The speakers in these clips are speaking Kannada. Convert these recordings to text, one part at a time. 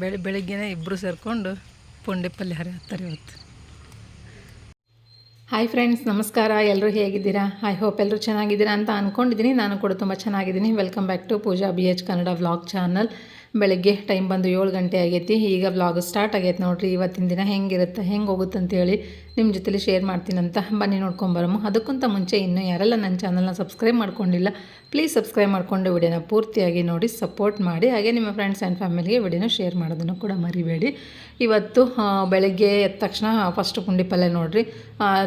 ಬೆಳಿ, ಬೆಳಿಗ್ಗೆನೇ ಇಬ್ಬರು ಸೇರಿಕೊಂಡು ಪುಂಡಿ ಪಲ್ಯ ಹರಿ ಹಾಕ್ತಾರೆ ಇವತ್ತು. ಹಾಯ್ ಫ್ರೆಂಡ್ಸ್ ನಮಸ್ಕಾರ. ಎಲ್ಲರೂ ಹೇಗಿದ್ದೀರಾ? ಐ ಹೋಪ್ ಎಲ್ಲರೂ ಚೆನ್ನಾಗಿದ್ದೀರಾ ಅಂತ ಅಂದ್ಕೊಂಡಿದ್ದೀನಿ ನಾನು ಕೂಡ ತುಂಬ ಚೆನ್ನಾಗಿದ್ದೀನಿ. Welcome back to Pooja B H Kannada vlog channel ಬೆಳಗ್ಗೆ ಟೈಮ್ ಬಂದು ಏಳು ಗಂಟೆ ಆಗೈತಿ. ಈಗ ವ್ಲಾಗ್ ಸ್ಟಾರ್ಟ್ ಆಗೈತೆ ನೋಡಿರಿ. ಇವತ್ತಿನ ದಿನ ಹೆಂಗಿರುತ್ತೆ, ಹೆಂಗೆ ಹೋಗುತ್ತೆ ಅಂತೇಳಿ ನಿಮ್ಮ ಜೊತೆಲಿ ಶೇರ್ ಮಾಡ್ತೀನಂತ ಬನ್ನಿ ನೋಡ್ಕೊಂಬರಮ್ಮ ಅದಕ್ಕಿಂತ ಮುಂಚೆ ಇನ್ನೂ ಯಾರೆಲ್ಲ ನನ್ನ ಚಾನಲ್ನ ಸಬ್ಸ್ಕ್ರೈಬ್ ಮಾಡ್ಕೊಂಡಿಲ್ಲ ಪ್ಲೀಸ್ ಸಬ್ಸ್ಕ್ರೈಬ್ ಮಾಡಿಕೊಂಡು ವಿಡಿಯೋನ ಪೂರ್ತಿಯಾಗಿ ನೋಡಿ ಸಪೋರ್ಟ್ ಮಾಡಿ. ಹಾಗೆ ನಿಮ್ಮ ಫ್ರೆಂಡ್ಸ್ ಆ್ಯಂಡ್ ಫ್ಯಾಮಿಲಿಗೆ ವಿಡಿಯೋನ ಶೇರ್ ಮಾಡೋದನ್ನು ಕೂಡ ಮರಿಬೇಡಿ. ಇವತ್ತು ಬೆಳಗ್ಗೆ ಎದ್ದ ತಕ್ಷಣ ಫಸ್ಟ್ ಪುಂಡಿ ಪಲ್ಯ ನೋಡಿರಿ.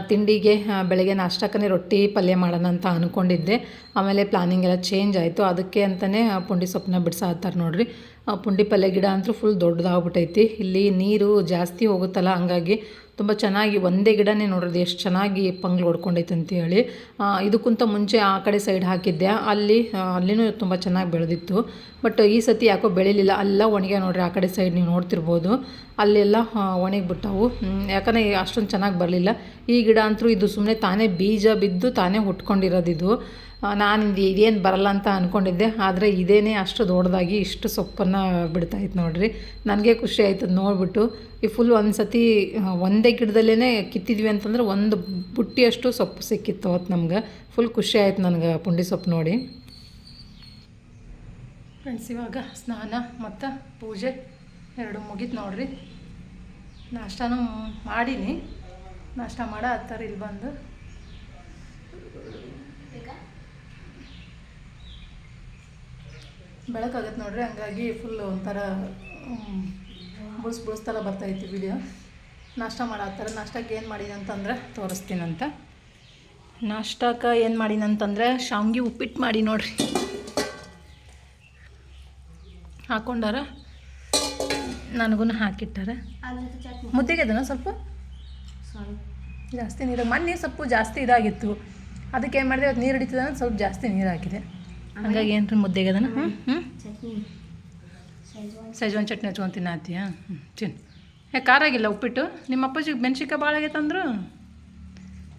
ತಿಂಡಿಗೆ ಬೆಳಗ್ಗೆ ನಾಷ್ಟಕ್ಕನೇ ರೊಟ್ಟಿ ಪಲ್ಯ ಮಾಡೋಣ ಅಂತ ಅಂದ್ಕೊಂಡಿದ್ದೆ ಆಮೇಲೆ ಪ್ಲಾನಿಂಗ್ ಎಲ್ಲ ಚೇಂಜ್ ಆಯಿತು. ಅದಕ್ಕೆ ಅಂತಲೇ ಪುಂಡಿ ಸೊಪ್ಪನ್ನ ಬಿಡ್ಸಾತ್ತಾರೆ ನೋಡಿರಿ. ಪುಂಡಿ ಪಲ್ಯ ಗಿಡ ಅಂತೂ ಫುಲ್ ದೊಡ್ಡದಾಗ್ಬಿಟ್ಟೈತಿ ಇಲ್ಲಿ ನೀರು ಜಾಸ್ತಿ ಹೋಗುತ್ತಲ್ಲ, ಹಂಗಾಗಿ ತುಂಬ ಚೆನ್ನಾಗಿ ಒಂದೇ ಗಿಡನೇ ನೋಡ್ರಿ ಎಷ್ಟು ಚೆನ್ನಾಗಿ ಪಂಗ್ಲು ಹೊಡ್ಕೊಂಡೈತೆ ಅಂತೇಳಿ. ಇದಕ್ಕಿಂತ ಮುಂಚೆ ಆ ಕಡೆ ಸೈಡ್ ಹಾಕಿದ್ದೆ. ಅಲ್ಲಿ ಅಲ್ಲಿನೂ ತುಂಬ ಚೆನ್ನಾಗಿ ಬೆಳೆದಿತ್ತು. ಬಟ್ ಈ ಸತಿ ಯಾಕೋ ಬೆಳಿಲಿಲ್ಲ. ಅಲ್ಲ ಒಣಗೆ ನೋಡ್ರಿ, ಆ ಕಡೆ ಸೈಡ್ ನೀವು ನೋಡ್ತಿರ್ಬೋದು. ಅಲ್ಲೆಲ್ಲ ಒಣಗಿಬಿಟ್ಟವು ಯಾಕಂದರೆ ಅಷ್ಟೊಂದು ಚೆನ್ನಾಗಿ ಬರಲಿಲ್ಲ. ಈ ಗಿಡ ಅಂತೂ ಇದು ಸುಮ್ಮನೆ ತಾನೇ ಬೀಜ ಬಿದ್ದು ತಾನೇ ನಾನು ಇದೇನು ಬರಲ್ಲ ಅಂತ ಅಂದ್ಕೊಂಡಿದ್ದೆ ಆದರೆ ಇದೇನೇ ಅಷ್ಟು ದೊಡ್ಡದಾಗಿ ಇಷ್ಟು ಸೊಪ್ಪನ್ನು ಬಿಡ್ತಾಯಿತ್ತು ನೋಡಿರಿ. ನನಗೆ ಖುಷಿ ಆಯ್ತು ನೋಡಿಬಿಟ್ಟು ನೋಡ್ಬಿಟ್ಟು. ಈ ಫುಲ್ ಒಂದು ಸತಿ ಒಂದೇ ಗಿಡದಲ್ಲೇ ಕಿತ್ತಿದ್ವಿ ಅಂತಂದ್ರೆ ಒಂದು ಬುಟ್ಟಿಯಷ್ಟು ಸೊಪ್ಪು ಸಿಕ್ಕಿತ್ತು ಅವತ್ತು ನಮ್ಗೆ. ಫುಲ್ ಖುಷಿ ಆಯ್ತು ನನಗೆ ಪುಂಡಿ ಸೊಪ್ಪು ನೋಡಿ. ಫ್ರೆಂಡ್ಸ್ ಇವಾಗ ಸ್ನಾನ ಮತ್ತು ಪೂಜೆ ಎರಡು ಮುಗೀತು ನೋಡಿರಿ. ನಾಷ್ಟಾನು ಮಾಡೀನಿ. ನಾಷ್ಟ ಮಾಡ ಹತ್ತಾರು ಇಲ್ಲಿ ಬಂದು. ಬೆಳಕಾಗತ್ತೆ ನೋಡ್ರಿ, ಹಂಗಾಗಿ ಫುಲ್ ಒಂಥರ ಬುಳ್ಸ್ ಬುಳಿಸ್ತಲ್ಲ ಬರ್ತೈತಿ ವಿಡಿಯೋ ನಾಷ್ಟ ಮಾಡತ್ತಾರ ನಾಷ್ಟಕ್ಕೆ ಏನು ಮಾಡಿದೆ ಅಂತಂದ್ರೆ? ತೋರಿಸ್ತೀನಂತ. ನಾಷ್ಟಕ್ಕೆ ಏನು ಮಾಡಿನಂತಂದ್ರೆ ಶಾವ್ಗೆ ಉಪ್ಪಿಟ್ಟು ಮಾಡಿ ನೋಡ್ರಿ. ಹಾಕೊಂಡಾರ? ನನಗೂ ಹಾಕಿಟ್ಟಾರೆ. ಮುದ್ದೆಗೆ ಅದನ್ನ ಸ್ವಲ್ಪ? ಜಾಸ್ತಿ ನೀರು ಮೊನ್ನೆ ಸೊಪ್ಪು ಜಾಸ್ತಿ ಇದಾಗಿತ್ತು. ಅದಕ್ಕೆ ಏನು ಮಾಡಿದೆ? ಅದು ನೀರು ಹಿಡಿತದ ಸ್ವಲ್ಪ ಜಾಸ್ತಿ ನೀರು ಹಾಕಿದೆ. ಹಂಗಾಗಿ ಏನ್ರಿ ಮುದ್ದೆಗೆ ಅದನ್ನ? ಹ್ಞೂ ಹ್ಞೂ ಸೈಜ್ವಾನ್ ಚಟ್ನಿ ಹಚ್ಕೊಂಡು ತಿನ್ನಾತೀಯಾ? ಹ್ಞೂ ಚಿನ್ ಏ ಖಾರ ಆಗಿಲ್ಲ ಉಪ್ಪಿಟ್ಟು? ನಿಮ್ಮ ಅಪ್ಪಾಜಿಗೆ ಮೆಣ್ಸಿನ್ಕಾಯಿ ಭಾಳ ಆಗೈತೆ ಅಂದ್ರೆ?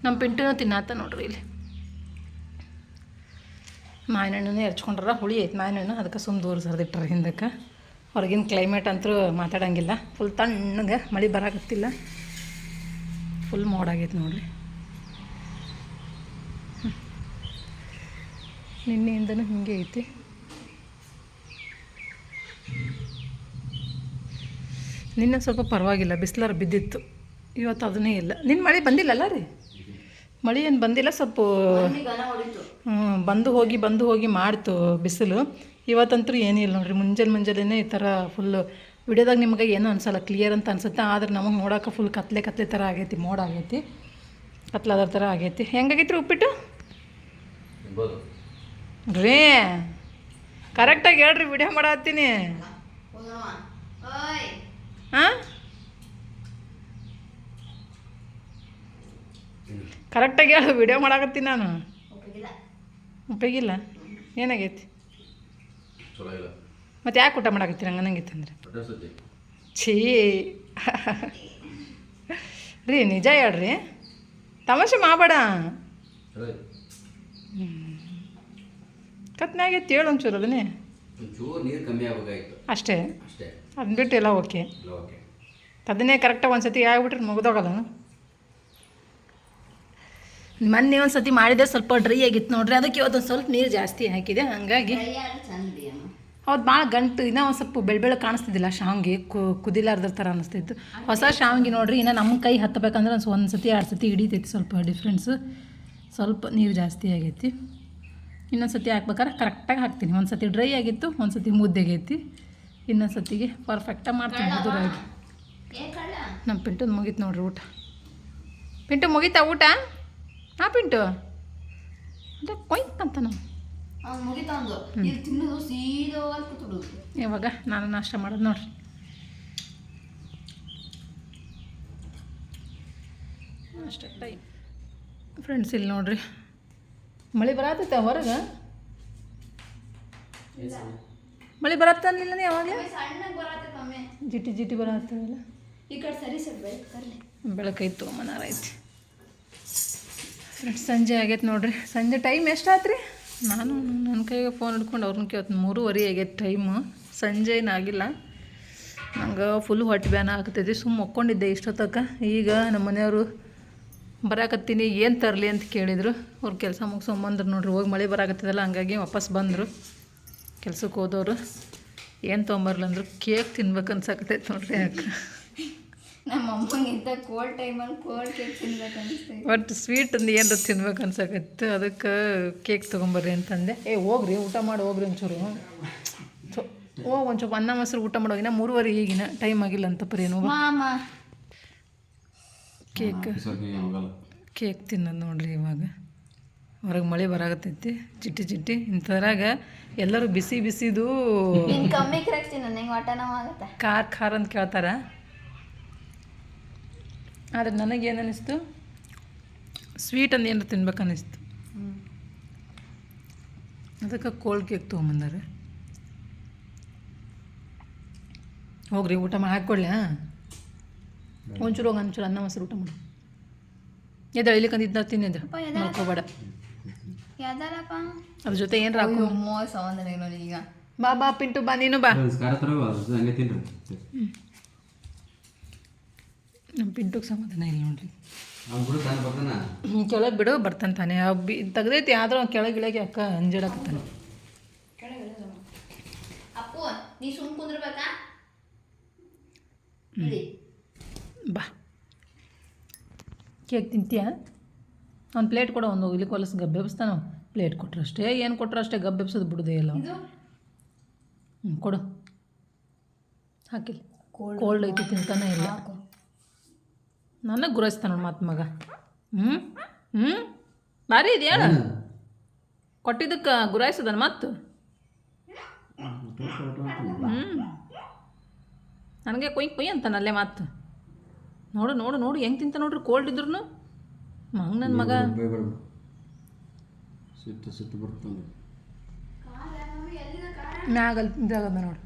ನಮ್ಮ ಪಿಂಟುನೂ ತಿನ್ನಾತ ನೋಡ್ರಿ ಇಲ್ಲಿ. ಮಾವಿನ ಹಣ್ಣನ್ನು ಹೆರ್ಚ್ಕೊಂಡ್ರ ಹುಳಿ ಐತೆ ಮಾವಿನ ಹಣ್ಣು ಅದಕ್ಕೆ ಸುಮ್ಮ ದೂರ ಸರಿದಿಟ್ಟರೆ ಹಿಂದಕ್ಕೆ. ಹೊರಗಿನ ಕ್ಲೈಮೇಟ್ ಅಂತೂ ಮಾತಾಡಂಗಿಲ್ಲ. ಫುಲ್ ತಣ್ಣಗೆ ಮಳೆ ಬರಾಕತ್ತಿಲ್ಲ. ಫುಲ್ ಮೋಡಾಗೈತೆ ನೋಡ್ರಿ. ನಿನ್ನೆಯಿಂದನೂ ಹಿಂಗೆ ಐತಿ. ನಿನ್ನೆ ಸ್ವಲ್ಪ ಪರವಾಗಿಲ್ಲ, ಬಿಸ್ಲಾರು ಬಿದ್ದಿತ್ತು. ಇವತ್ತು ಅದನ್ನೇ ಇಲ್ಲ. ನಿನ್ನ ಮಳೆ ಬಂದಿಲ್ಲಲ್ಲ ರೀ? ಮಳೆ ಏನು ಬಂದಿಲ್ಲ, ಸ್ವಲ್ಪ ಹ್ಞೂ ಬಂದು ಹೋಗಿ ಬಂದು ಹೋಗಿ ಮಾಡ್ತು ಬಿಸಿಲು. ಇವತ್ತಂತೂ ಏನಿಲ್ಲ ನೋಡ್ರಿ, ಮುಂಜಾನೆ ಮುಂಜಾನೆ ಈ ಥರ ಫುಲ್ಲು ವಿಡಿಯೋದಾಗ ನಿಮಗೆ ಏನೂ ಅನ್ಸಲ್ಲ ಕ್ಲಿಯರ್ ಅಂತ ಅನ್ಸುತ್ತೆ. ಆದ್ರೆ ನಮಗೆ ನೋಡೋಕೆ ಫುಲ್ ಕತ್ಲೆ ಕತ್ಲೆ ಥರ ಆಗೈತಿ, ಮೋಡ ಆಗೈತಿ. ಕತ್ಲಾದ್ರ ಥರ ಆಗೈತಿ. ಹೆಂಗಾಗೈತಿ ರೀ ಉಪ್ಪಿಟ್ಟು ರೀ ಕರೆಕ್ಟಾಗಿ ಹೇಳ್ರಿ ವಿಡಿಯೋ ಮಾಡತ್ತೀನಿ. ಹಾಂ? ಕರೆಕ್ಟಾಗಿ ಹೇಳು ವಿಡಿಯೋ ಮಾಡಾಕತ್ತೀನಿ ನಾನು. ಉಪಯೋಗಿಲ್ಲ ಏನಾಗೈತಿ? ಚಲೋ ಇಲ್ಲ. ಮತ್ತೆ ಯಾಕೆ ಊಟ ಮಾಡಾಕತ್ತೀನಿ ಹಂಗೆ ನಂಗಿತ್ತಂದ್ರೆ ಅಂದ್ರೆ ಛೀ. ರೀ ನಿಜ ಹೇಳ್ರಿ. ತಮಾಷೆ ಮಾಡಬೇಡ. ಚಲೋ ಹೇಳ್ ಹೇಳು ಒಂಚೂರು ಅದನ್ನೇ? ಒಂಚೂರು ನೀರು ಕಮ್ಮಿ ಆಗ್ಬೇಕಾಗಿತ್ತು ಅಷ್ಟೇ? ಅಷ್ಟೇ. ಅದನ್ನ ಬಿಟ್ಟು ಎಲ್ಲ ಓಕೆ? ಎಲ್ಲ ಓಕೆ. ಅದನ್ನೇ ಕರೆಕ್ಟಾಗಿ ಒಂದು ಸತಿ ಆಗ್ಬಿಟ್ರೆ ಮುಗ್ದೋಗಲ್ಲ ಮೊನ್ನೆ ಒಂದು ಸತಿ ಮಾಡಿದೆ ಸ್ವಲ್ಪ ಡ್ರೈ ಆಗಿತ್ತು ನೋಡ್ರಿ ಅದಕ್ಕೆ ಇವತ್ತು ಸ್ವಲ್ಪ ನೀರು ಜಾಸ್ತಿ ಹಾಕಿದೆ ಹಾಗಾಗಿ ಹೌದು ಭಾಳ ಗಂಟು ಇನ್ನೂ ಒಂದು ಸ್ವಲ್ಪ ಬೆಳ್ ಬೆಳ ಕಾಣಿಸ್ತಿದ್ದಿಲ್ಲ ಶಾವ್ಗೆ ಕು ಕುದಿಲಾರ್ದ್ರ ಥರ ಅನಿಸ್ತಿತ್ತು. ಹೊಸ ಶಾವ್ಗೆ ನೋಡ್ರಿ ಇನ್ನು ನಮ್ಮ ಕೈ ಹತ್ತಬೇಕಂದ್ರೆ ಒಂದು ಒಂದು ಸತಿ ಎರಡು ಸತಿ ಹಿಡಿತೈತಿ ಸ್ವಲ್ಪ ಡಿಫ್ರೆನ್ಸು ಸ್ವಲ್ಪ ನೀರು ಜಾಸ್ತಿ ಆಗೈತಿ. ಇನ್ನೊಂದು ಸತಿ ಹಾಕ್ಬೇಕಾದ್ರೆ ಕರೆಕ್ಟಾಗಿ ಹಾಕ್ತೀನಿ. ಒಂದು ಸತಿ ಡ್ರೈ ಆಗಿತ್ತು ಒಂದು ಸತಿ ಮುದ್ದೆಗೈತಿ ಇನ್ನೊಂದು ಸತಿಗೆ ಪರ್ಫೆಕ್ಟಾಗಿ ಮಾಡ್ತೀನಿ ಮಧುರಾಗಿ. ನಮ್ಮ ಪಿಂಟು ಮುಗೀತು ನೋಡ್ರಿ ಊಟ. ಪಿಂಟು ಮುಗೀತಾ ಊಟ? ಹಾಂ ಪಿಂಟು? ಅಂದರೆ ಕೊಯ್ತ ಅಂತ ನಾವು ಇವಾಗ ನಾನು ನಾಷ್ಟ ಮಾಡೋದು ನೋಡ್ರಿ. ಅಷ್ಟೇ ಟೈಮ್ ಫ್ರೆಂಡ್ಸ್ ಇಲ್ಲಿ ನೋಡ್ರಿ. ಮಳೆ ಬರತ್ತೈತೆ ಹೊರಗೆ? ಮಳೆ ಬರತ್ತಿಲ್ಲ ನೀ ಯಾವಾಗ ಸಣ್ಣಗೆ ಬರತ್ತೆ ಕಮ್ಮಿ. ಜಿಟಿ ಜಿಟಿ ಬರತ್ತಲ್ಲ ಈ ಕಡೆ ಸರಿ ಸರ್ ಬೆಳಕೈತು ಮನಾರ ಐತಿ. ಫ್ರೆಂಡ್ಸ್ ಸಂಜೆ ಆಗೈತೆ ನೋಡ್ರಿ. ಸಂಜೆ ಟೈಮ್ ಎಷ್ಟಾತ್ರಿ? ನಾನು ನನ್ನ ಕೈಗೆ ಫೋನ್ ಹಿಡ್ಕೊಂಡು ಅವ್ರನ್ನ ಕೇಳ್ತೀನಿ. ಮೂರುವರೆ ಆಗೈತೆ ಟೈಮು. ಸಂಜೆ ಏನಾಗಿಲ್ಲ ನಂಗೆ ಫುಲ್ ಹೊಟ್ಟೆ ಬ್ಯಾನ ಆಗ್ತೈತಿ. ಸುಮ್ಮ ಮಕ್ಕೊಂಡಿದ್ದೆ ಇಷ್ಟೊತ್ತಕ ಈಗ ನಮ್ಮ ಮನೆಯವರು ಬರಾಕತ್ತೀನಿ ಏನು ತರಲಿ ಅಂತ ಕೇಳಿದರು. ಅವ್ರು ಕೆಲಸ ಮುಗಿಸ್ಕೊಂಬಂದ್ರು ನೋಡ್ರಿ ಹೋಗಿ ಮಳೆ ಬರಾಕತ್ತಿದಲ್ಲ ಹಂಗಾಗಿ ವಾಪಸ್ ಬಂದರು. ಕೆಲ್ಸಕ್ಕೆ ಹೋದವರು ಏನು ತೊಗೊಂಬರ್ಲಂದ್ರು ಕೇಕ್ ತಿನ್ಬೇಕು ಅನ್ಸಕತ್ತೈತೆ ನೋಡ್ರಿ ಯಾಕೆ. ನಮ್ಮ ಅಮ್ಮಂಗಿಂತ ಕೋಲ್ಡ್ ಟೈಮಲ್ಲಿ ಕೋಲ್ಡ್ ಕೇಕ್ ತಿನ್ಬೇಕು ಅನಿಸ್ತೈತೆ ಒಟ್ಟು ಸ್ವೀಟ್ ಏನಾರ ತಿನ್ಬೇಕು ಅನ್ಸಕತ್ತು. ಅದಕ್ಕೆ ಕೇಕ್ ತೊಗೊಂಬರ್ರಿ ಅಂತಂದೆ. ಏ ಹೋಗ್ರಿ ಊಟ ಮಾಡಿ ಹೋಗ್ರಿ ಒಂಚೂರು. ಹೋಗ್ ಒಂಚೂರು ಅನ್ನ ಮೊಸರು ಊಟ ಮಾಡೋಗಿನ ಮೂರುವರೆ ಈಗಿನ ಟೈಮ್ ಆಗಿಲ್ಲ ಅಂತ ಪರಿ ಮಾಮ ಕೇಕ್. ಕೇಕ್ ತಿನ್ನೋದು ನೋಡ್ರಿ ಇವಾಗ. ಹೊರಗೆ ಮಳೆ ಬರಾಗತ್ತೈತಿ ಚಿಟ್ಟಿ ಚಿಟ್ಟಿ. ಇಂಥದ್ರಾಗ ಎಲ್ಲರೂ ಬಿಸಿ ಬಿಸಿದು ಕಮ್ಮಿ ಆಗುತ್ತೆ. ಖಾರ ಖಾರ ಅಂತ ಕೇಳ್ತಾರ. ಆದ್ರೆ ನನಗೇನು ಅನ್ನಿಸ್ತು ಸ್ವೀಟ್ ಅಂತ ಏನಾರು ತಿನ್ಬೇಕು ಅನ್ನಿಸ್ತು ಅದಕ್ಕೆ ಕೋಲ್ಡ್ ಕೇಕ್ ತೊಗೊಂಬಂದಾರೆ. ಹೋಗ್ರಿ ಊಟ ಮಾಡಿ ಹಾಕ್ಕೊಳ್ಳಿ ಒಂಚೂರು ಹೋಗಿ ಒಂಚೂರು ಅನ್ನ ಮೊಸರು ಊಟ ಮಾಡಿ. ಎದ ಇಲ್ಲಿ ಕಂದಿದ್ದ ತಿನ್ನಿದ್ದು. ಅಪ್ಪ, ಎದ್ದೇಳ. ಮಾಡ್ಕೋಬೇಡ ಅದ್ರ ಜೊತೆ ಏನು ಮೋಸ ಈಗ. ಬಾ ಬಾ ಪಿಂಟು ಬಾ ನೀನು ಬಾ. ನಮ್ಮ ಪಿಂಟುಗೆ ಸಮಾಧಾನ ಇಲ್ಲ ನೋಡ್ರಿ. ಕೆಳಗೆ ಬಿಡು ಬರ್ತಾನೆ ತಾನೆ. ಬಿ ತೆಗ್ದೈತಿ ಆದ್ರೂ ಅವ್ನು ಕೆಳಗೆ ಇಳಗೆ ಅಕ್ಕ ಅಂಜಾಡಕತ್ತಾನೆ. ಅಪ್ಪು ನೀ ಸುಮ್ ಕುಂದ್ರಬೇಕಾ ಇಳಿ ಬಾ ಕೇಕ್ ತಿಂತೀಯಾ? ಒಂದು ಪ್ಲೇಟ್ ಕೊಡು ಒಂದು ಇಲ್ಲಿ ಕೊಲಸು ಗಬ್ಬೆಬ್ಸ್ತಾನ ಪ್ಲೇಟ್ ಕೊಟ್ರು ಅಷ್ಟೇ ಏನು ಕೊಟ್ಟರು ಅಷ್ಟೇ ಗಬ್ಬೆಬ್ಸೋದು ಬಿಡೋದೇ ಇಲ್ಲ ಇದು? ಹ್ಞೂ ಕೊಡು. ಹಾಕಿಲ್ಲ ಕೋಲ್ಡ್ ಐತಿ ತಿಂತಾನೆ ಇಲ್ಲ. ನನಗೆ ಗುರಾಯಿಸ್ತಾನ ಮಾತು ಮಗ. ಹ್ಞೂ ಹ್ಞೂ ಭಾರಿ ಇದೆಯಾ? ಕೊಟ್ಟಿದ್ದಕ್ಕೆ ಗುರಾಯಿಸದನ ಮತ್ತು ಹ್ಞೂ ನನಗೆ ಕೊಯ್ ಕೊಯ್ ಅಂತಾನಲ್ಲೇ ಮಾತು. ನೋಡು ನೋಡು ನೋಡು ಹೆಂಗೆ ತಿಂತ ನೋಡ್ರಿ ಕೋಲ್ಡ್ ಇದ್ರು ಹಂಗೆ ನನ್ನ ಮಗ. ಸಿಟ್ಟು ಸಿಟ್ಟು ಬರ್ತಾನೆ ಮ್ಯಾಗಲ್ ಇದಾಗದ ನೋಡು.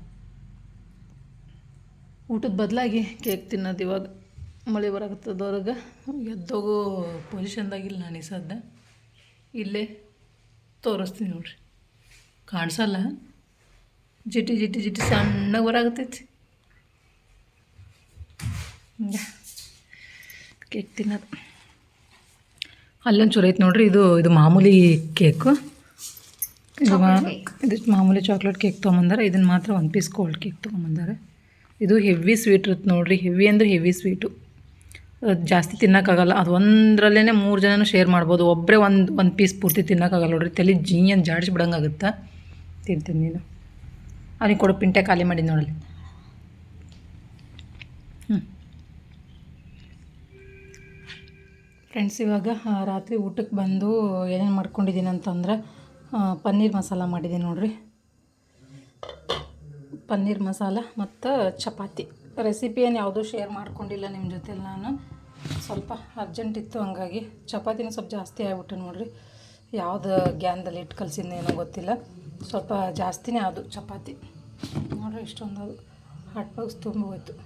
ಊಟದ ಬದಲಾಗಿ ಕೇಕ್ ತಿನ್ನೋದು ಇವಾಗ ಮಳೆ ಬರಾಕತ್ತದವ್ರಿಗೆ. ಎದ್ದೋಗೋ ಪೊಸಿಷನ್ದಾಗಿಲ್ಲ ನಾನು ಈ ಸದ್ದ. ಇಲ್ಲೇ ತೋರಿಸ್ತೀನಿ ನೋಡ್ರಿ. ಕಾಣಿಸಲ್ಲ? ಜಿಟಿ ಜಿಟಿ ಜಿಟಿ ಸಣ್ಣಗೆ ಬರಾಗತ್ತೈತಿ ಹಿಂಗೆ. ಕೇಕ್ ತಿನ್ನೋದು ಅಲ್ಲೊಂಚೂರು ಐತೆ ನೋಡ್ರಿ ಇದು ಇದು ಮಾಮೂಲಿ ಕೇಕು. ಇದು ಇದು ಮಾಮೂಲಿ ಚಾಕ್ಲೇಟ್ ಕೇಕ್ ತೊಗೊಂಬಂದಾರೆ. ಇದನ್ನು ಮಾತ್ರ ಒಂದು ಪೀಸ್ ಕೋಲ್ಡ್ ಕೇಕ್ ತೊಗೊಂಬಂದಾರೆ. ಇದು ಹೆವಿ ಸ್ವೀಟ್ ಇರುತ್ತೆ ನೋಡ್ರಿ. ಹೆವಿ ಅಂದರೆ ಹೆವಿ ಸ್ವೀಟು ಅದು ಜಾಸ್ತಿ ತಿನ್ನೋಕ್ಕಾಗಲ್ಲ. ಅದು ಒಂದರಲ್ಲೇ ಮೂರು ಜನನೂ ಶೇರ್ ಮಾಡ್ಬೋದು. ಒಬ್ಬರೇ ಒಂದು ಒಂದು ಪೀಸ್ ಪೂರ್ತಿ ತಿನ್ನೋಕ್ಕಾಗಲ್ಲ ನೋಡ್ರಿ. ತಲೆ ಜೀ ಅಂತ ಜಾಡಿಸಿ ಬಿಡೋಂಗಾಗುತ್ತೆ? ತಿಂತೀನಿ ನೀನು. ಅವ್ನಿಗೆ ಕೊಡು ಪಿಂಟೆ ಖಾಲಿ ಮಾಡಿ ನೋಡಲಿ ಫ್ರೆಂಡ್ಸ್, ಇವಾಗ ರಾತ್ರಿ ಊಟಕ್ಕೆ ಬಂದು ಏನೇನು ಮಾಡ್ಕೊಂಡಿದ್ದೀನಿ ಅಂತಂದ್ರೆ ಪನ್ನೀರ್ ಮಸಾಲ ಮಾಡಿದ್ದೀನಿ ನೋಡಿರಿ. ಪನ್ನೀರ್ ಮಸಾಲ ಮತ್ತು ಚಪಾತಿ. ರೆಸಿಪಿ ಏನು ಯಾವುದೂ ಶೇರ್ ಮಾಡ್ಕೊಂಡಿಲ್ಲ ನಿಮ್ಮ ಜೊತೆ ನಾನು. ಸ್ವಲ್ಪ ಅರ್ಜೆಂಟ್ ಇತ್ತು ಹಂಗಾಗಿ. ಚಪಾತಿನೂ ಸ್ವಲ್ಪ ಜಾಸ್ತಿ ಆಗಿಬಿಟ್ಟು ನೋಡಿರಿ. ಯಾವುದು ಗ್ಯಾನ್ದಲ್ಲಿ ಇಟ್ಟು ಕಲ್ಸಿದ್ದೇನೋ ಗೊತ್ತಿಲ್ಲ. ಸ್ವಲ್ಪ ಜಾಸ್ತಿನೇ ಅದು ಚಪಾತಿ. ನೋಡಿರಿ ಇಷ್ಟೊಂದು ಹಾಟ್ ಬಾಕ್ಸ್ ತುಂಬ ಹೋಯ್ತು.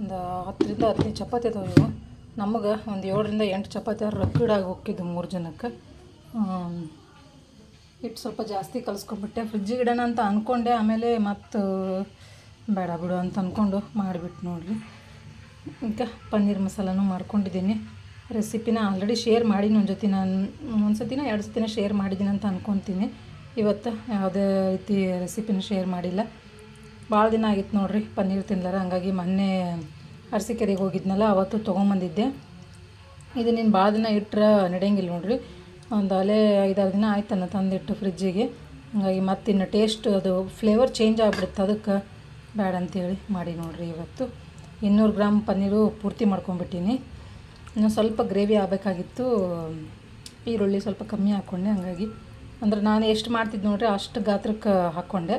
ಒಂದು ಹತ್ತರಿಂದ ಹದಿನೈದು ಚಪಾತಿ ಅದಾವೆ ಇವು ನಮಗೆ ಒಂದು ಏಳರಿಂದ ಎಂಟು ಚಪಾತಿ ರೊಕ್ಕಿಡಾಗಿ ಹೋಗಿದ್ದು ಮೂರು ಜನಕ್ಕೆ. ಹಿಟ್ಟು ಸ್ವಲ್ಪ ಜಾಸ್ತಿ ಕಲಿಸ್ಕೊಂಬಿಟ್ಟೆ ಫ್ರಿಜ್ಜಿಗೆ ಇಡೋಣ ಅಂತ ಅಂದ್ಕೊಂಡೆ ಆಮೇಲೆ ಮತ್ತು ಬೇಡ ಬಿಡು ಅಂತ ಅಂದ್ಕೊಂಡು ಮಾಡಿಬಿಟ್ಟು ನೋಡಿರಿ. ಈಗ ಪನ್ನೀರ್ ಮಸಾಲನೂ ಮಾಡ್ಕೊಂಡಿದ್ದೀನಿ. ರೆಸಿಪಿನ ಆಲ್ರೆಡಿ ಶೇರ್ ಮಾಡಿ ನನ್ನ ಜೊತೆ ನಾನು ಒಂದು ಸತಿನ ಎರಡು ಸತಿನ ಶೇರ್ ಮಾಡಿದ್ದೀನಿ ಅಂತ ಅಂದ್ಕೊತೀನಿ ಇವತ್ತು ಯಾವುದೇ ರೀತಿ ರೆಸಿಪಿನ ಶೇರ್ ಮಾಡಿಲ್ಲ. ಭಾಳ ದಿನ ಆಗಿತ್ತು ನೋಡಿರಿ ಪನ್ನೀರ್ ತಿನ್ಲಾರ, ಹಂಗಾಗಿ ಮೊನ್ನೆ ಅರಸೀಕೆರೆಗೆ ಹೋಗಿದ್ನಲ್ಲ, ಅವತ್ತು ತೊಗೊಂಬಂದಿದ್ದೆ. ಇದು ನೀನು ಭಾಳ ದಿನ ಇಟ್ಟರೆ ನಡೆಯಂಗಿಲ್ಲ ನೋಡ್ರಿ. ಒಂದು ಅಲೆ ಐದಾರು ದಿನ ಆಯ್ತನ ತಂದಿಟ್ಟು ಫ್ರಿಜ್ಜಿಗೆ ಹಂಗಾಗಿ ಮತ್ತಿನ್ನು ಟೇಸ್ಟ್ ಅದು ಫ್ಲೇವರ್ ಚೇಂಜ್ ಆಗಿಬಿಡುತ್ತೆ ಅದಕ್ಕೆ. ಬೇಡ ಅಂತೇಳಿ ಮಾಡಿ ನೋಡಿರಿ ಇವತ್ತು. ಇನ್ನೂರು ಗ್ರಾಮ್ ಪನ್ನೀರು ಪೂರ್ತಿ ಮಾಡ್ಕೊಂಬಿಟ್ಟೀನಿ ಇನ್ನು ಸ್ವಲ್ಪ ಗ್ರೇವಿ ಆಗಬೇಕಾಗಿತ್ತು. ಈರುಳ್ಳಿ ಸ್ವಲ್ಪ ಕಮ್ಮಿ ಹಾಕ್ಕೊಂಡೆ ಹಂಗಾಗಿ. ಅಂದ್ರೆ ನಾನು ಎಷ್ಟು ಮಾಡ್ತಿದ್ದು ನೋಡ್ರಿ, ಅಷ್ಟು ಗಾತ್ರಕ್ಕೆ ಹಾಕ್ಕೊಂಡೆ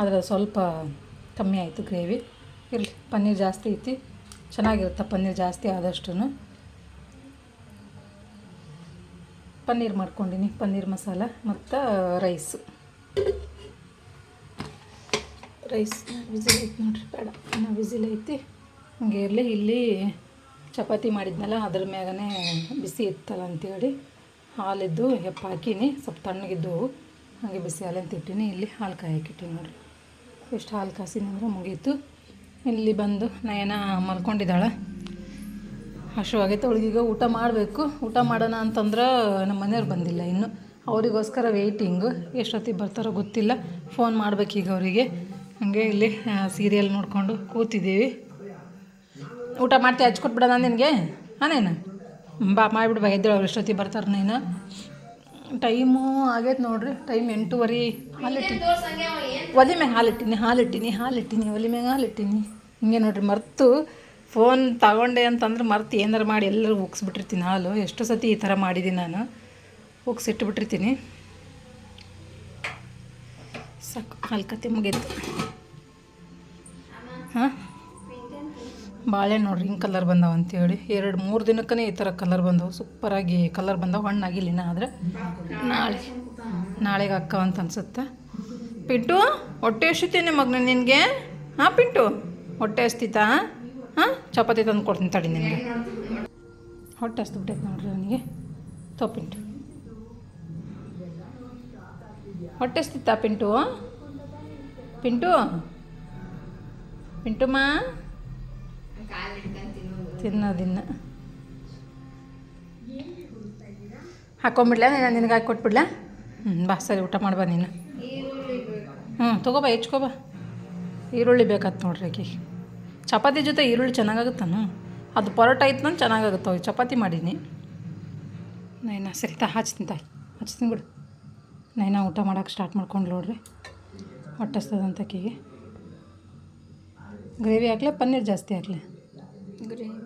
ಆದರೆ ಸ್ವಲ್ಪ ಕಮ್ಮಿ ಆಯಿತು ಗ್ರೇವಿ. ಇರಲಿ, ಪನ್ನೀರ್ ಜಾಸ್ತಿ ಐತಿ. ಚೆನ್ನಾಗಿರುತ್ತೆ? ಪನ್ನೀರ್ ಜಾಸ್ತಿ ಆದಷ್ಟು ಪನ್ನೀರ್ ಮಾಡ್ಕೊಂಡಿನಿ, ಪನ್ನೀರ್ ಮಸಾಲ ಮತ್ತು ರೈಸ್. ರೈಸ್ ವಿಸಿಲ್ ಐತಿ ನೋಡ್ರಿ, ಬೇಡ, ಇನ್ನು ವಿಸಿಲ್ ಐತಿ. ಹಂಗೆ ಇರಲಿ, ಇಲ್ಲಿ ಚಪಾತಿ ಮಾಡಿದ್ನಲ್ಲ, ಅದ್ರ ಮ್ಯಾಗನೇ ಬಿಸಿ ಇತ್ತಲ್ಲ ಅಂತೇಳಿ. ಹಾಲಿದ್ದು ಹೆಪ್ಪ ಹಾಕೀನಿ, ಸ್ವಲ್ಪ ತಣ್ಣಗಿದ್ದವು ಹಾಗೆ ಬಿಸಿ ಹಾಲು ಅಂತ ಇಟ್ಟೀನಿ. ಇಲ್ಲಿ ಹಾಲು ಕಾಯಕ್ಕಿಟ್ಟಿನಿ ನೋಡ್ರಿ. ಎಷ್ಟು ಹಾಲು ಕಾಸಿನಿ ಮುಗೀತು. ಇಲ್ಲಿ ಬಂದು ನಯನ ಮಲ್ಕೊಂಡಿದ್ದಾಳೆ. ಹಶು ಆಗೈತೆ ಅವಳಿಗೀಗ ಊಟ ಮಾಡಬೇಕು. ಊಟ ಮಾಡೋಣ ಅಂತಂದ್ರೆ ನಮ್ಮ ಮನೆಯವ್ರು ಬಂದಿಲ್ಲ ಇನ್ನು. ಅವರಿಗೋಸ್ಕರ ವೆಯ್ಟಿಂಗು ಎಷ್ಟೊತ್ತಿಗೆ ಬರ್ತಾರೋ ಗೊತ್ತಿಲ್ಲ. ಫೋನ್ ಮಾಡಬೇಕೀಗ ಅವರಿಗೆ. ಹಂಗೆ ಇಲ್ಲಿ ಸೀರಿಯಲ್ ನೋಡಿಕೊಂಡು ಕೂತಿದ್ದೀವಿ. ಊಟ ಮಾಡ್ತೀವಿ ಹಚ್ಕೊಟ್ಬಿಡೋಣ ನಿನಗೆ? ಹಾನೇನು ಬಾ, ಮಾಡಿಬಿಡು ಬಾ, ಎದ್ದೇಳು, ಅವ್ರು ಎಷ್ಟೊತ್ತಿಗೆ ಬರ್ತಾರೆ ನೀನು ಟೈಮು ಆಗೈತೆ ನೋಡ್ರಿ, ಟೈಮ್ ಎಂಟೂವರೆ ಹಾಲಿಟ್ಟಿನಿ. ಒಲಿ ಮ್ಯಾಗ ಹಾಲಿಟ್ಟಿನಿ ಹಾಲಿಟ್ಟಿನಿ ಹಾಲಿಟ್ಟಿನಿ, ಒಲಿ ಮ್ಯಾಗ ಹಾಲಿಟ್ಟಿನಿ. ಹಿಂಗೆ ನೋಡ್ರಿ, ಮರ್ತು ಫೋನ್ ತಗೊಂಡೆ ಅಂತಂದ್ರೆ ಮರ್ತು ಏನಾರು ಮಾಡಿ ಎಲ್ಲರೂ ಉಗ್ಸ್ಬಿಟ್ಟಿರ್ತೀನಿ ಹಾಲು. ಎಷ್ಟು ಸತಿ ಈ ಥರ ಮಾಡಿದ್ದೀನಿ ನಾನು. ಉಗ್ಸಿಟ್ಬಿಟ್ಟಿರ್ತೀನಿ. ಸಾಕು ಹಾಲು ಕತೆ ಮುಗೀತು. ಹಾಂ? ಬಾಳೆಹಣ್ಣು ನೋಡ್ರಿ ಹಿಂಗೆ ಕಲರ್ ಬಂದಾವ ಅಂತೇಳಿ. ಎರಡು, ಮೂರು ದಿನಕ್ಕೇ ಈ ಥರ ಕಲರ್ ಬಂದವು. ಸೂಪರಾಗಿ ಕಲರ್ ಬಂದವು. ಹಣ್ಣು ಆಗಿಲ್ಲ ಆದರೆ ನಾಳೆ, ನಾಳೆಗೆ ಅಕ್ಕ ಅಂತ ಅನ್ಸುತ್ತೆ. ಪಿಂಟು, ಹೊಟ್ಟೆ ಎಷ್ಟಿತೇನೆ ಮಗನ ನಿನಗೆ? ಹಾಂ, ಪಿಂಟು? ಹೊಟ್ಟೆ ಹಸ್ತಿತ್ತಾ ಹಾಂ, ಚಪಾತಿ ತಂದು ಕೊಡ್ತೀನಿ ತಡಿ ನಿನಗೆ. ಹೊಟ್ಟೆ ಹಸ್ಬಿಟ್ಟೈತೆ ನೋಡ್ರಿ ಅವನಿಗೆ. ಪಿಂಟು. ಹೊಟ್ಟೆ ಹಸ್ತಿತ್ತಾ ಪಿಂಟು? ಪಿಂಟು? ಪಿಂಟುಮ್ಮ ತಿನ್ನೋದಿನ್ನ. ಹಾಕೊಂಬಿಡ್ಲ ನಾನು ನಿನಗೆ ಹಾಕಿ ಕೊಟ್ಬಿಡ್ಲಾ? ಹ್ಞೂ ಬಾ, ಸರಿ, ಊಟ ಮಾಡ್ಬಾ ನೀನು. ಹ್ಞೂ ತಗೋಬಾ ಹೆಚ್ಕೋಬ ಈರುಳ್ಳಿ ಬೇಕಾತ್ ನೋಡ್ರಿ ಆಕಿ. ಚಪಾತಿ ಜೊತೆ ಈರುಳ್ಳಿ ಚೆನ್ನಾಗಾಗುತ್ತಾನು? ಅದು ಪರೋಟ ಐತೆ ನಾನು ಚೆನ್ನಾಗಾಗುತ್ತೆ ಚಪಾತಿ ಮಾಡೀನಿ. ನೈನಾ, ಸರಿ, ತಾ, ಹಚ್ತೀನಿ, ತಾಯಿ. ಹಚ್ತೀನಿ ಬಿಡು. ನೈನಾ, ಊಟ ಮಾಡೋಕೆ ಸ್ಟಾರ್ಟ್ ಮಾಡ್ಕೊಂಡು ನೋಡ್ರಿ. ಹೊಟ್ಟಸ್ತದಂತ ಆಕಿಗೆ. ಗ್ರೇವಿ ಹಾಕ್ಲೆ? ಪನ್ನೀರ್ ಜಾಸ್ತಿ ಹಾಕ್ಲೆ ಗ್ರೇವಿ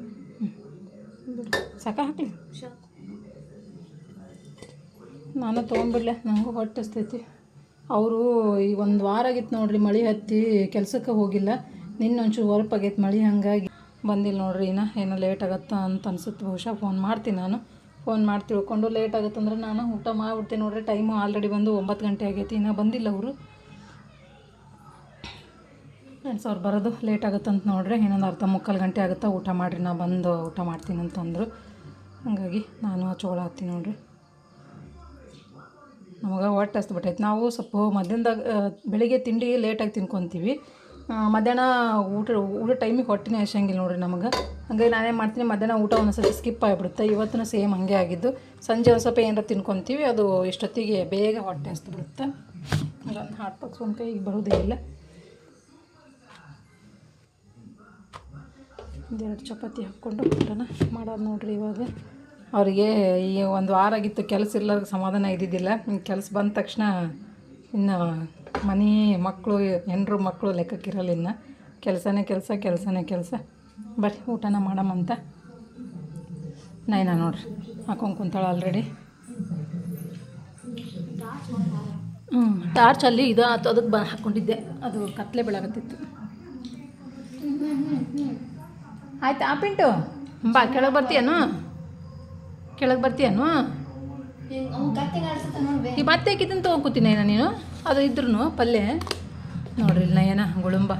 ಸಾಕ ಹಾಕಲಿ ನಾನು ತೊಗೊಂಬಿಡ್ಲೆ ನನಗೂ ಹೊಟ್ಟಿಸ್ತೈತಿ ಅವರು ಈ ಒಂದು ವಾರ ಆಗಿತ್ತು ನೋಡ್ರಿ ಮಳೆ ಹತ್ತಿ ಕೆಲಸಕ್ಕೆ ಹೋಗಿಲ್ಲ. ನಿನ್ನ ಒಂಚೂರು ವರ್ಪ್ ಆಗೈತೆ ಮಳೆ ಹಾಗಾಗಿ ಬಂದಿಲ್ಲ ನೋಡ್ರಿ ಇನ್ನು. ಏನೋ ಲೇಟ್ ಆಗತ್ತಾ ಅಂತ ಅನ್ಸುತ್ತೆ. ಬಹುಶಃ ಫೋನ್ ಮಾಡ್ತೀನಿ ನಾನು. ಫೋನ್ ಮಾಡಿ ತಿಳ್ಕೊಂಡು ಲೇಟ್ ಆಗುತ್ತಂದ್ರೆ ನಾನು ಊಟ ಮಾಡಿಬಿಡ್ತೀನಿ ನೋಡ್ರಿ. ಟೈಮು ಆಲ್ರೆಡಿ ಬಂದು ಒಂಬತ್ತು ಗಂಟೆ ಆಗೈತಿ. ಇನ್ನೂ ಬಂದಿಲ್ಲ ಅವರು. ಫ್ರೆಂಡ್ಸ್ ಅವ್ರು ಬರೋದು ಲೇಟ್ ಆಗುತ್ತಂತ ನೋಡ್ರಿ. ಇನ್ನೊಂದು ಅರ್ಧ ಮುಕ್ಕಾಲು ಗಂಟೆ ಆಗುತ್ತಾ ಊಟ ಮಾಡಿರಿ. ನಾ ಬಂದು ಊಟ ಮಾಡ್ತೀನಿ ಅಂತಂದರು. ಹಾಗಾಗಿ ನಾನು ಹಚ್ಕೊಳ ಹತ್ತೀನಿ ನೋಡ್ರಿ. ನಮಗೆ ಹೊಟ್ಟೆ ಹಸ್ಬಿಟ್ಟೈತೆ ನಾವು ಸ್ವಲ್ಪ ಮಧ್ಯಾಹ್ನದಾಗ ಬೆಳಿಗ್ಗೆ ತಿಂಡಿ ಲೇಟಾಗಿ ತಿನ್ಕೊತೀವಿ. ಮಧ್ಯಾಹ್ನ ಊಟ ಊಟ ಟೈಮಿಗೆ ಹೊಟ್ಟೆನೇ ಹಸಂಗಿಲ್ಲ ನೋಡ್ರಿ ನಮಗೆ. ಹಂಗಾಗಿ ನಾನೇನು ಮಾಡ್ತೀನಿ, ಮಧ್ಯಾಹ್ನ ಊಟ ಒಂದೊಂದ್ಸತಿ ಸ್ಕಿಪ್ ಆಗಿಬಿಡುತ್ತೆ. ಇವತ್ತಿನ ಸೇಮ್ ಹಂಗೆ ಆಗಿದ್ದು. ಸಂಜೆ ಒಂದು ಸ್ವಲ್ಪ ಏನಾರ ತಿನ್ಕೊತೀವಿ, ಅದು ಇಷ್ಟೊತ್ತಿಗೆ ಬೇಗ ಹೊಟ್ಟೆ ಹಸ್ಬಿಡುತ್ತೆ ಒಂದು ಹಾಟ್ ಬಾಕ್ಸ್ ಒಂದು ಕೈಗೆ ಬರೋದೇ ಇಲ್ಲ. ಒಂದೆರಡು ಚಪಾತಿ ಹಾಕ್ಕೊಂಡು ಊಟನ ಮಾಡೋದು ನೋಡ್ರಿ ಇವಾಗ. ಅವರಿಗೆ ಈ ಒಂದು ವಾರ ಆಗಿತ್ತು ಕೆಲಸ ಇರ್ಲಾರ್ದ ಸಮಾಧಾನ ಇದ್ದಿದ್ದಿಲ್ಲ. ಕೆಲಸ ಬಂದ ತಕ್ಷಣ ಇನ್ನು ಮನೆ ಮಕ್ಕಳು ಹೆಣ್ಣರು ಮಕ್ಕಳು ಲೆಕ್ಕಕ್ಕಿರಲ್ಲ ಇನ್ನು. ಕೆಲಸನೇ ಕೆಲಸ ಕೆಲಸನೇ ಕೆಲಸ. ಬರ್ರಿ ಊಟನ ಅಂತ. ನೈನಾ ನೋಡ್ರಿ ಹಾಕೊಂಡು ಕುಂತಾಳೆ ಆಲ್ರೆಡಿ ಹ್ಞೂ ಟಾರ್ಚ್ ಅಲ್ಲಿ ಇದು ಆತು ಅದಕ್ಕೆ ಬ ಹಾಕ್ಕೊಂಡಿದ್ದೆ ಅದು ಕತ್ಲೆ ಬೆಳಗತ್ತಿತ್ತು. ಆಯ್ತು ಆ ಪಿಂಟು ಬಾ ಕೆಳಗೆ ಬರ್ತೀಯನು? ಕೆಳಗೆ ಬರ್ತೀಯನು? ಈ ಮತ್ತೆ ಇದನ್ನು ತೊಗೊಂಡ್ಕೂತೀನಿ ನಾನು ನೀನು? ಅದು ಇದ್ರೂ ಪಲ್ಯ? ನೋಡ್ರಿ ಇಲ್ಲಿ ನಯನ ಗುಳುಂಬ.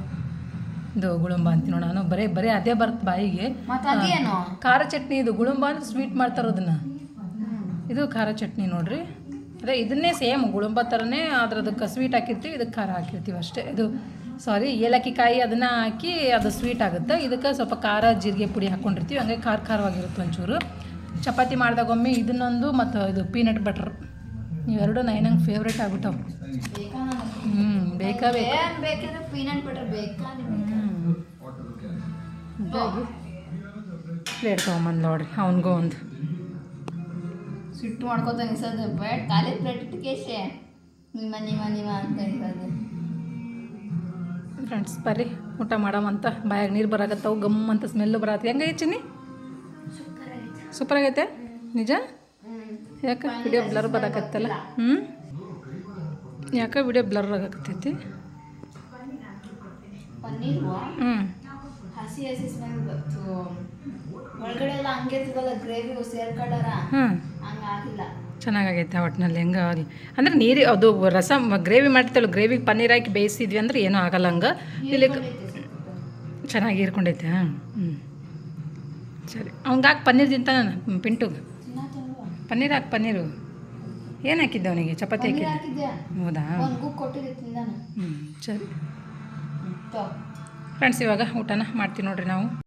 ಇದು ಗುಳುಂಬ ಅಂತೀನಿ ನೋಡು ನಾನು ಬರೀ ಬರೀ ಅದೇ ಬರುತ್ತೆ ಬಾಯಿಗೆ. ಖಾರ ಚಟ್ನಿ ಇದು ಗುಳುಂಬ ಅಂದ್ರೆ ಸ್ವೀಟ್ ಮಾಡ್ತಾರೆ ಅದನ್ನು? ಇದು ಖಾರ ಚಟ್ನಿ ನೋಡ್ರಿ. ಅದೇ ಇದನ್ನೇ ಸೇಮ್ ಗುಳುಂಬ ಥರನೇ ಆದ್ರೆ ಅದಕ್ಕೆ ಸ್ವೀಟ್ ಹಾಕಿರ್ತೀವಿ ಇದಕ್ಕೆ ಖಾರ ಹಾಕಿರ್ತೀವಿ ಅಷ್ಟೇ. ಇದು ಸಾರಿ ಏಲಕ್ಕಿ ಕಾಯಿ ಅದನ್ನು ಹಾಕಿ ಅದು ಸ್ವೀಟ್ ಆಗುತ್ತೆ. ಇದಕ್ಕೆ ಸ್ವಲ್ಪ ಖಾರ ಜೀರಿಗೆ ಪುಡಿ ಹಾಕ್ಕೊಂಡಿರ್ತೀವಿ ಹಂಗೆ ಖಾರ ಖಾರವಾಗಿರುತ್ತೆ ಒಂಚೂರು. ಚಪಾತಿ ಮಾಡಿದಾಗೊಮ್ಮೆ ಇದನ್ನೊಂದು ಮತ್ತು ಇದು ಪೀನಟ್ ಬಟರ್. ಇವೆರಡು ನೈನಂಗೆ ಫೇವ್ರೇಟ್ ಆಗ್ಬಿಟ್ಟವು ಹ್ಞೂ ಬೇಕಾ ಬೇಕು? ಬೇಕಿದ್ರೆ ಪೀನಟ್ ಬಟರ್ ಬೇಕಾ ಪ್ಲೇಟ್ ತೊಗೊಂಬಂದು ನೋಡ್ರಿ ಅವನಿಗೂ ಒಂದು. ಸಿಟ್ಟು ಮಾಡ್ಕೋತ ಅನ್ಸೋದು ಬೇಡ ಖಾಲಿ ಪ್ಲೇಟ್ ಕೇಶೆ ನಿಮ್ಮ ನಿಮ್ಮ ನಿಮ್ಮ ಅಂತ ಹೇಳ್ತದೆ. ಫ್ರೆಂಡ್ಸ್ ಬರ್ರಿ ಊಟ ಮಾಡಮಂತ ಬಾಯಾಗ ನೀರು ಬರಾಕತ್ತವು ಗಮ್ ಅಂತ ಸ್ಮೆಲ್ಲು ಬರತ್ತೆ ಹೆಂಗೆ ಚಿನ್ನಿ? ಸೂಪರ್ ಆಗೈತೆ? ನಿಜ? ಯಾಕೆ ವಿಡಿಯೋ ಬ್ಲರ್ ಬರಕತ್ತಲ್ಲ? ಹ್ಞೂ ಯಾಕೆ ವಿಡಿಯೋ ಬ್ಲರ್ ಆಗಕತ್ತೈತಿ? ಹ್ಞೂ ಹಸಿ ಹಸಿ ಸ್ಮೆಲ್ ಒಳಗಡೆ ಎಲ್ಲ ಹಂಗೆ ಇರ್ತದಲ್ಲ ಗ್ರೇವಿ ಸೇರ್ಕೊಳ್ಳಾರ ಹ್ಞೂ ಹಂಗಾಗಿಲ್ಲ ಚೆನ್ನಾಗೈತೆ ಒಟ್ಟಿನಲ್ಲಿ ಹೆಂಗೆ ಆಗಲಿ ಅಂದ್ರೆ ನೀರು ಅದು ರಸ ಗ್ರೇವಿ ಮಾಡ್ತೇವಲ್ಲ ಗ್ರೇವಿಗೆ ಪನ್ನೀರ್ ಹಾಕಿ ಬೇಯಿಸಿದ್ವಿ ಅಂದ್ರೆ ಏನೂ ಆಗಲ್ಲ ಹಂಗೆ. ಇಲ್ಲಿ ಚೆನ್ನಾಗಿ ಹೀರ್ಕೊಂಡೈತೆ ಹಾಂ. ಹ್ಞೂ ಸರಿ. ಅವ್ನಿಗೆ ಪನ್ನೀರ್ ತಿಂತಾನ ಪಿಂಟುಗೆ ಪನ್ನೀರ್ ಹಾಕಿ ಪನ್ನೀರು. ಏನು ಹಾಕಿದ್ದೆ ಅವನಿಗೆ? ಚಪಾತಿ ಹಾಕಿದ್ದೆ. ಹೌದಾ? ಹ್ಞೂ ಸರಿ. ಫ್ರೆಂಡ್ಸ್ ಇವಾಗ ಊಟನ ಮಾಡ್ತೀವಿ ನೋಡ್ರಿ ನಾವು.